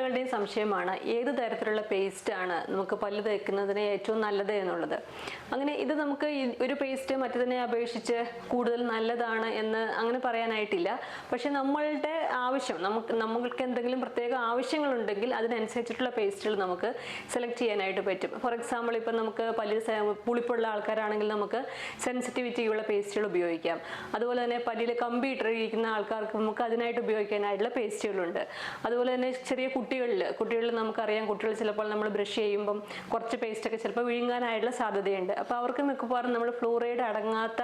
ആളുകളുടെയും സംശയമാണ് ഏത് തരത്തിലുള്ള പേസ്റ്റ് ആണ് നമുക്ക് പല്ല് തേക്കുന്നതിന് ഏറ്റവും നല്ലത് എന്നുള്ളത്. അങ്ങനെ ഇത് നമുക്ക് ഒരു പേസ്റ്റ് മറ്റതിനെ അപേക്ഷിച്ച് കൂടുതൽ നല്ലതാണ് എന്ന് അങ്ങനെ പറയാനായിട്ടില്ല. പക്ഷെ നമ്മളുടെ ആവശ്യം നമുക്ക് നമ്മൾക്ക് എന്തെങ്കിലും പ്രത്യേക ആവശ്യങ്ങളുണ്ടെങ്കിൽ അതിനനുസരിച്ചിട്ടുള്ള പേസ്റ്റുകൾ നമുക്ക് സെലക്ട് ചെയ്യാനായിട്ട് പറ്റും. ഫോർ എക്സാമ്പിൾ ഇപ്പം നമുക്ക് പല്ല് പുളിപ്പുള്ള ആൾക്കാരാണെങ്കിൽ നമുക്ക് സെൻസിറ്റിവിറ്റിയുള്ള പേസ്റ്റുകൾ ഉപയോഗിക്കാം. അതുപോലെ തന്നെ പല്ലിൽ കമ്പി ഇട്ടിരിക്കുന്ന ആൾക്കാർക്ക് നമുക്ക് അതിനായിട്ട് ഉപയോഗിക്കാനായിട്ടുള്ള പേസ്റ്റുകളുണ്ട് അതുപോലെ തന്നെ ചെറിയ കുട്ടികളിൽ കുട്ടികളിൽ നമുക്കറിയാം കുട്ടികൾ ചിലപ്പോൾ നമ്മൾ ബ്രഷ് ചെയ്യുമ്പം കുറച്ച് പേസ്റ്റൊക്കെ ചിലപ്പോൾ വിഴുങ്ങാനായിട്ടുള്ള സാധ്യതയുണ്ട്. അപ്പോൾ അവർക്ക് മിക്കവാറും നമ്മൾ ഫ്ലൂറൈഡ് അടങ്ങാത്ത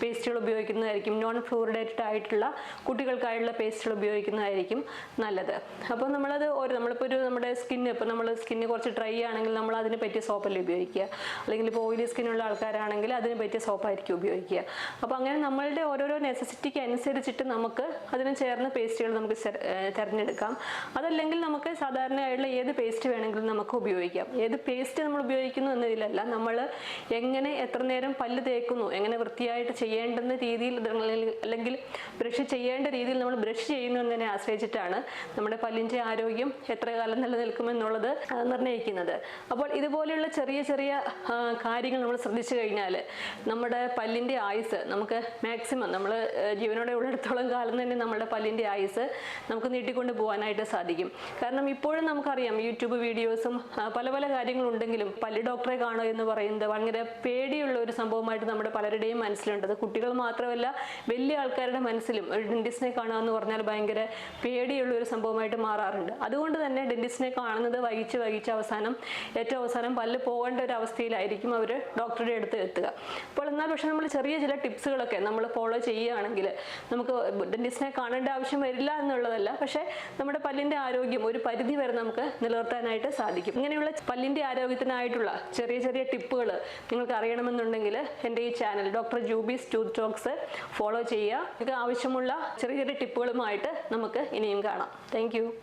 പേസ്റ്റുകൾ ഉപയോഗിക്കുന്നതായിരിക്കും നോൺ ഫ്ലൂറിഡേറ്റഡ് ആയിട്ടുള്ള കുട്ടികൾക്കായിട്ടുള്ള പേസ്റ്റുകൾ ഉപയോഗിക്കുന്നതായിരിക്കും നല്ലത്. അപ്പോൾ നമ്മളത് ഒരു നമ്മളിപ്പോൾ ഒരു നമ്മുടെ സ്കിന്ന് ഇപ്പോൾ നമ്മൾ സ്കിന്ന് കുറച്ച് ഡ്രൈ ആണെങ്കിൽ നമ്മൾ അതിന് പറ്റിയ സോപ്പല്ലേ ഉപയോഗിക്കുക? അല്ലെങ്കിൽ ഇപ്പോൾ ഓയിലി സ്കിന്നുള്ള ആൾക്കാരാണെങ്കിൽ അതിന് പറ്റിയ സോപ്പായിരിക്കും ഉപയോഗിക്കുക. അപ്പോൾ അങ്ങനെ നമ്മളുടെ ഓരോരോ നെസസിറ്റിക്ക് അനുസരിച്ചിട്ട് നമുക്ക് അതിന് ചേർന്ന പേസ്റ്റുകൾ നമുക്ക് തിരഞ്ഞെടുക്കാം. അതല്ലെങ്കിൽ നമുക്ക് സാധാരണയായിട്ടുള്ള ഏത് പേസ്റ്റ് വേണമെങ്കിലും നമുക്ക് ഉപയോഗിക്കാം. ഏത് പേസ്റ്റ് നമ്മൾ ഉപയോഗിക്കുന്നു എന്നതിലല്ല നമ്മൾ എങ്ങനെ എത്ര നേരം പല്ല് തേക്കുന്നു എങ്ങനെ വൃത്തിയായിട്ട് ചെയ്യേണ്ടുന്ന രീതിയിൽ അല്ലെങ്കിൽ- ബ്രഷ് ചെയ്യേണ്ട രീതിയിൽ നമ്മൾ ബ്രഷ് ചെയ്യുന്നു എന്നതിനെ ആശ്രയിച്ചിട്ടാണ് നമ്മുടെ പല്ലിന്റെ ആരോഗ്യം എത്ര കാലം നിലനിൽക്കുമെന്നുള്ളത് നിർണയിക്കുന്നത്. അപ്പോൾ ഇതുപോലെയുള്ള ചെറിയ ചെറിയ കാര്യങ്ങൾ നമ്മൾ ശ്രദ്ധിച്ചു കഴിഞ്ഞാൽ നമ്മുടെ പല്ലിന്റെ ആയുസ് നമുക്ക് മാക്സിമം നമ്മൾ ജീവനോടെ ഉള്ളിടത്തോളം കാലം തന്നെ നമ്മുടെ പല്ലിന്റെ ആയുസ് നമുക്ക് നീട്ടിക്കൊണ്ട് പോകാനായിട്ട് സാധിക്കും. കാരണം ഇപ്പോഴും നമുക്കറിയാം യൂട്യൂബ് വീഡിയോസും പല പല കാര്യങ്ങളുണ്ടെങ്കിലും പല്ല് ഡോക്ടറെ കാണുക എന്ന് പറയുന്നത് ഭയങ്കര പേടിയുള്ള ഒരു സംഭവമായിട്ട് നമ്മുടെ പലരുടെയും മനസ്സിലുണ്ട്. കുട്ടികൾ മാത്രമല്ല വലിയ ആൾക്കാരുടെ മനസ്സിലും. ഒരു ഡെന്റിസ്റ്റിനെ കാണുക എന്ന് പറഞ്ഞാൽ ഭയങ്കര പേടിയുള്ള ഒരു സംഭവമായിട്ട് മാറാറുണ്ട്. അതുകൊണ്ട് തന്നെ ഡെന്റിസ്റ്റിനെ കാണുന്നത് വൈകിച്ച് വൈകിച്ച് അവസാനം ഏറ്റവും അവസാനം പല്ല് പോകേണ്ട ഒരു അവസ്ഥയിലായിരിക്കും അവർ ഡോക്ടറുടെ അടുത്ത് എത്തുക. അപ്പോൾ എന്നാൽ പക്ഷേ നമ്മൾ ചെറിയ ചില ടിപ്സുകളൊക്കെ നമ്മൾ ഫോളോ ചെയ്യുകയാണെങ്കിൽ നമുക്ക് ഡെന്റിസ്റ്റിനെ കാണേണ്ട ആവശ്യം വരില്ല എന്നുള്ളതല്ല. പക്ഷേ നമ്മുടെ പല്ലിന്റെ ആരോഗ്യം ഒരു പരിധി വരെ നമുക്ക് നിലനിർത്താനായിട്ട് സാധിക്കും. ഇങ്ങനെയുള്ള പല്ലിന്റെ ആരോഗ്യത്തിനായിട്ടുള്ള ചെറിയ ചെറിയ ടിപ്പുകൾ നിങ്ങൾക്ക് അറിയണമെന്നുണ്ടെങ്കിൽ എന്റെ ഈ channel doctor Jubi's tooth talks follow ചെയ്യുക. നിങ്ങൾക്ക് ആവശ്യമുള്ള ചെറിയ ചെറിയ ടിപ്പുകളുമായിട്ട് നമുക്ക് ഇനിയും കാണാം. താങ്ക്